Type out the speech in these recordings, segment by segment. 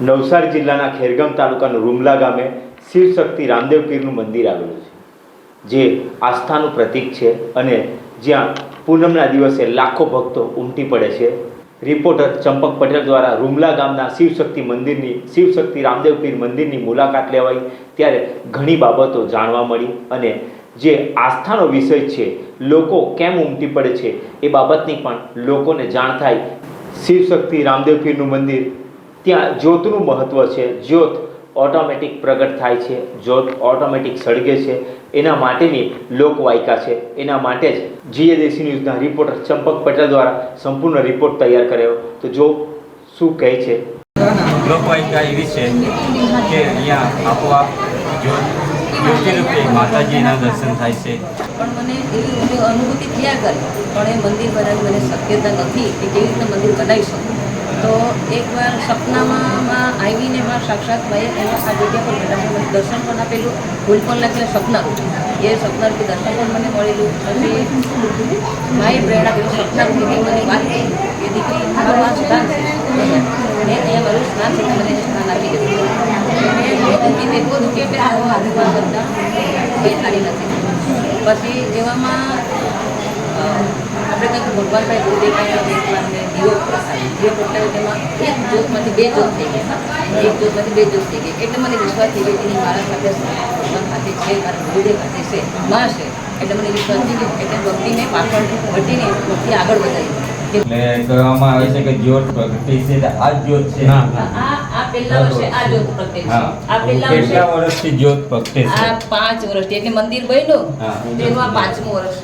નવસારી જિલ્લાના ખેરગામ તાલુકાનું રૂમલા ગામે શિવશક્તિ રામદેવ પીરનું મંદિર આવેલું છે, જે આસ્થાનું પ્રતીક છે અને જ્યાં પૂનમના દિવસે લાખો ભક્તો ઉમટી પડે છે રિપોર્ટર ચંપક પટેલ દ્વારા રૂમલા ગામના શિવશક્તિ મંદિરની, શિવશક્તિ રામદેવ પીર મંદિરની મુલાકાત લેવાઈ. ત્યારે ઘણી બાબતો જાણવા મળી અને જે આસ્થાનો વિષય છે, લોકો કેમ ઉમટી પડે છે, એ બાબતની પણ લોકોને જાણ થાય. શિવશક્તિ રામદેવ પીરનું મંદિર ત્યાં જ્યોતનું મહત્ત્વ છે. જ્યોત ઓટોમેટિક પ્રગટ થાય છે જ્યોત ઓટોમેટિક સળગે છે એના માટેની લોકવાયકા છે. એના માટે જ જીએ દેશી ન્યૂઝના રિપોર્ટર ચંપક પટેલ દ્વારા સંપૂર્ણ રિપોર્ટ તૈયાર કર્યો. તો જો શું કહે છે? લોકવાયકા એવી છે કે અહીંયા આપોઆપ જોત યોગ્ય રૂપે માતાજીના દર્શન થાય છે. પણ મને એવી અનુભૂતિ થયા કરે. પણ એ મંદિર બનાવી મને શક્યતા નથી કે કેવી રીતે મંદિર બનાવી શકું. તો એકવાર સપનામાં આવીને માં સાક્ષાત ભાઈ એમાં આ જગ્યા પર મેડમ દર્શન પણ આપેલું, ભૂલ પણ લખેલું સપના એ સપનાથી દર્શન પણ મને મળેલું. પછી મારી પ્રેરણા એવું સપના દીકરી મને વાત કે દીકરી મારું છે. મેં ત્યાં મારું સ્થાન છે, મને સ્થાન આપી દીધું. મેં એટલું હતું કે આવું આજુબાજુ કરતા કંઈ થાળી નથી. પછી એવામાં આપણે કંઈક ભગવાનભાઈ એક વાર દીવો પ્રસાદ. દીવો પ્રગટાવ્યો તેમાં એક જોતમાંથી બે જોત થઈ ગયા એક જોતમાંથી બે જોત થઈ ગયા. એટલે મને વિશ્વાસ થઈ ગયો કે મારા સાથે ભગવાન સાથે છે મારા ગુરુદેવ સાથે છે માં છે. એટલે મને વિશ્વાસ થઈ ગયો. એટલે ભક્તિને પાછળ ઘટીને ભક્તિ આગળ વધારી. એટલે કહેવામાં આવે છે કે જ્યોત પ્રગટી છે આ જ્યોત છે. આ આ પહેલા વર્ષે આ જ્યોત પ્રગટે છે. આ પહેલા વર્ષે કેટલા વર્ષથી જ્યોત પ્રગટે છે? આ પાંચ વર્ષથી. એટલે મંદિર બન્યું. તેનું આ પાંચમું વર્ષ.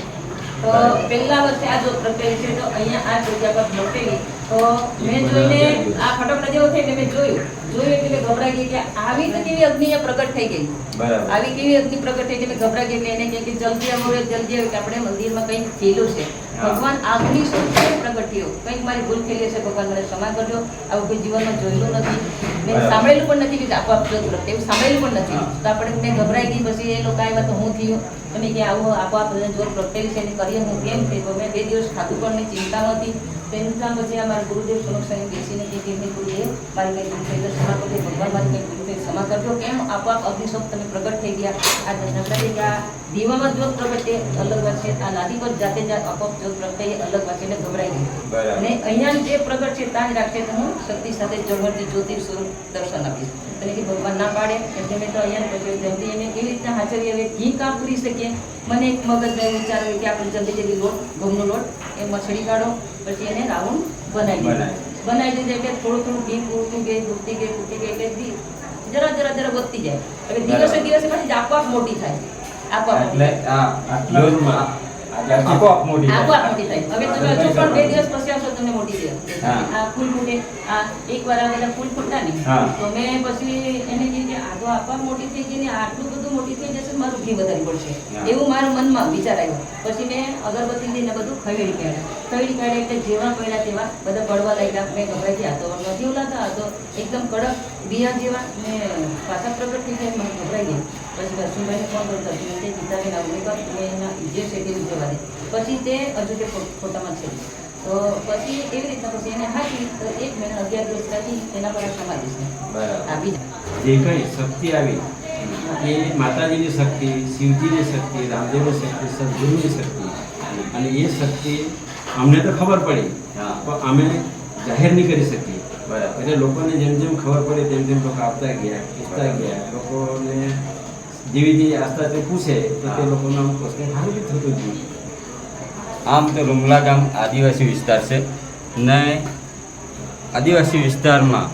તો પહેલા વર્ષે આ જો પ્રગટેલી છે તો અહીંયા આ જગ્યા પર પ્રગટેલી તો મેં જોઈને આ ફટાફટ જેવો થઈ એટલે મેં જોયું. જોયું એટલે મેં ગભરાઈ ગઈ કે આવી તો કેવી અગ્નિ પ્રગટ થઈ ગઈ. બરાબર. આવી કેવી અગ્નિ પ્રગટ થઈ ગઈ મેં ગભરાઈ ગઈ એને કહે કે જલ્દી આવો જલ્દી આવે. કે આપણે મંદિરમાં કંઈક થયેલું છે. ભગવાન આગની શું પ્રગટ થયો. કંઈક મારી ભૂલ થયેલી છે ભગવાન મને ક્ષમા કરજો. આવું કોઈ જીવનમાં જોયેલું નથી. મેં સાંભળેલું પણ નથી કે આપોઆપ જોત પ્રગટે એવું સાંભળેલું પણ નથી. તો આપણે મેં ગભરાઈ ગઈ પછી એ લોકો આવ્યા તો હું થયું? તમે કે આવું આપોઆપ જોર પ્રગટેલી છે એને કરીએ હું કેમ કે મેં બે દિવસ ખાધું પણ મેં ચિંતા નહોતી તેના પછી અમારા ગુરુદેવ સમક્ષ બેસીને કે કે ગુરુદેવ મારી કંઈ ગુરુ થઈ ક્ષમા કરજો ભગવાન મારી કંઈ ગુરુ થઈ ક્ષમા કરજો. કેમ? આપોઆપ અગ્નિશોક તમે પ્રગટ થઈ ગયા. આ કે આ દીવામાં જ્યોત પ્રગટે અલગ વાત છે. આ નાદી પર જાતે જાત આપોઆપ જ્યોત પ્રગટે અલગ વાત છે. એટલે ગભરાઈ ગઈ અને અહીંયા જે પ્રગટ છે ત્યાં જ રાખશે તો હું શક્તિ સાથે જળવરતી જ્યોતિ સ્વરૂપ દર્શન આપીશ. એટલે ભગવાન ના પાડે. એટલે મેં તો અહીંયા પછી જલ્દી એને કેવી રીતના હાજરી હવે ઘી કામ કરી શકીએ મને એક મગજ વિચાર હોય કે આપણે જલ્દી જલ્દી લોટ ઘઉંનો લોટ એ મછડી કાઢો પછી એને રાઉન્ડ બનાવી દીધું બનાવી. દીધું એટલે થોડું થોડું ઘી પૂરતું ગઈ તૂટી ગઈ તૂટી ગઈ એટલે જરા જરા જરા વધતી જાય. હવે દિવસે દિવસે પછી આપોઆપ મોટી થાય. આપોઆપ મોટી એટલે થાય. આ જ્યોત આપોઆપ મોટી આપોઆપ થાય. મોટી થાય હવે તમે હજુ પણ બે દિવસ પછી આવશો તમને મોટી થઈ આ ફૂલ ફૂટે આ એક વાર આ બધા ફૂલ ફૂટતા ને તો મેં પછી એને કીધું કે આ તો આપોઆપ મોટી થઈ ગઈ ને આટલું બધું મોટી થઈ જશે મારું ઘી વધારે પડશે એવું મારા મનમાં વિચાર આવ્યો પછી મેં અગરબત્તી લઈને બધું ખવેડી કાઢ્યા ખવેડી કાઢ્યા એટલે જેવા પડ્યા તેવા બધા પડવા લાગ્યા મેં ગભરાઈ ગયા તો નથી ઓલાતા હતો તો એકદમ કડક બિયા જેવા ને પાછા પ્રગટ થઈ ગયા મને ગભરાઈ ગઈ પછી દર્શનભાઈને ફોન કરતા હતો કે ગીતાબેન આવું કર તમે એના જે છે તે જવા દે પછી તે હજુ તે ફોટામાં છે. તો પછી એવી રીતના પછી એને હાકી તો એક મહિના અગિયાર દિવસ રાખી તેના પર આ સમાધિ છે બરાબર. જે કંઈ શક્તિ આવી એ માતાજીની શક્તિ શિવજીની શક્તિ રામદેવની શક્તિ સદગુરુની શક્તિ અને એ શક્તિ અમને તો ખબર પડી. પણ અમે જાહેર નહીં કરી શકીએ. બરાબર. એટલે લોકોને જેમ જેમ ખબર પડી તેમ તેમ લોકો આપતા ગયા પૂછતા ગયા લોકોને જેવી જેવી આસ્થા તે પૂછે તો તે. લોકોના પ્રશ્ન સારું બી થતું ગયું આમ તો રૂમલા ગામ આદિવાસી વિસ્તાર છે ને આદિવાસી વિસ્તારમાં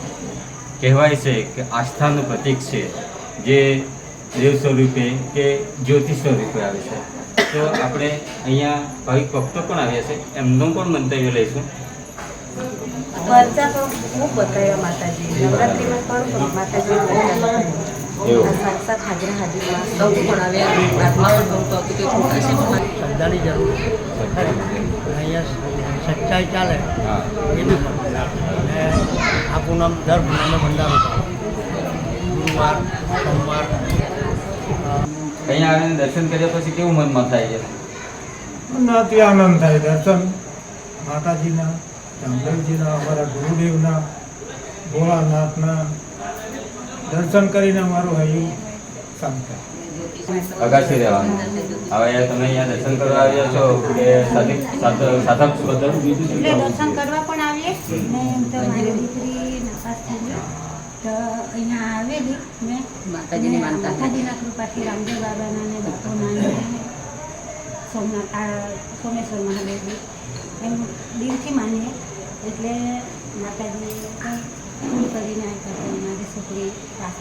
કહેવાય છે કે આસ્થાનું પ્રતીક છે જે દેવ સ્વરૂપે કે જ્યોતિષ સ્વરૂપે આવે છે તો આપણે અહીંયા ભાવિક ભક્તો પણ આવ્યા છે એમનું પણ મંતવ્ય લઈશું ખર્ચા પણ ખૂબ બતાવ્યા માતાજી નવરાત્રિમાં પણ માતાજી. સાક્ષાત હાજરા હાજરીમાં સૌ પણ પણ કે છે. પણ શ્રદ્ધાની જરૂર અહીંયા સચ્ચાઈ ચાલે એનું એ અને આ પૂનમ દર પૂનમે ભંડારો ગુરુવાર સોમવાર. અહીંયા આવીને દર્શન કર્યા પછી કેવું મનમાં થાય છે? નાથી આનંદ થાય દર્શન. માતાજીના શંકરજીના અમારા ગુરુદેવના ભોળાનાથના દર્શન કરીને અમારું હૈયું શાંત અગાસી રહેવાનું. હવે તમે અહીંયા દર્શન કરવા આવ્યા છો કે સાધક સાધક છો દર્શન કરવા પણ આવીએ. ને એમ તો મારી દીકરી નપાસ થઈ ગઈ. તો અહીંયા આવેલી ને માતાજીની. માતાજીના કૃપાથી રામદેવ બાબાના ને ભક્તોના ને સોમનાથ સોમેશ્વર મહાદેવજી એમ દિલથી માનીએ. એટલે માતાજી કરીને આ તો મારી છોકરી પાસ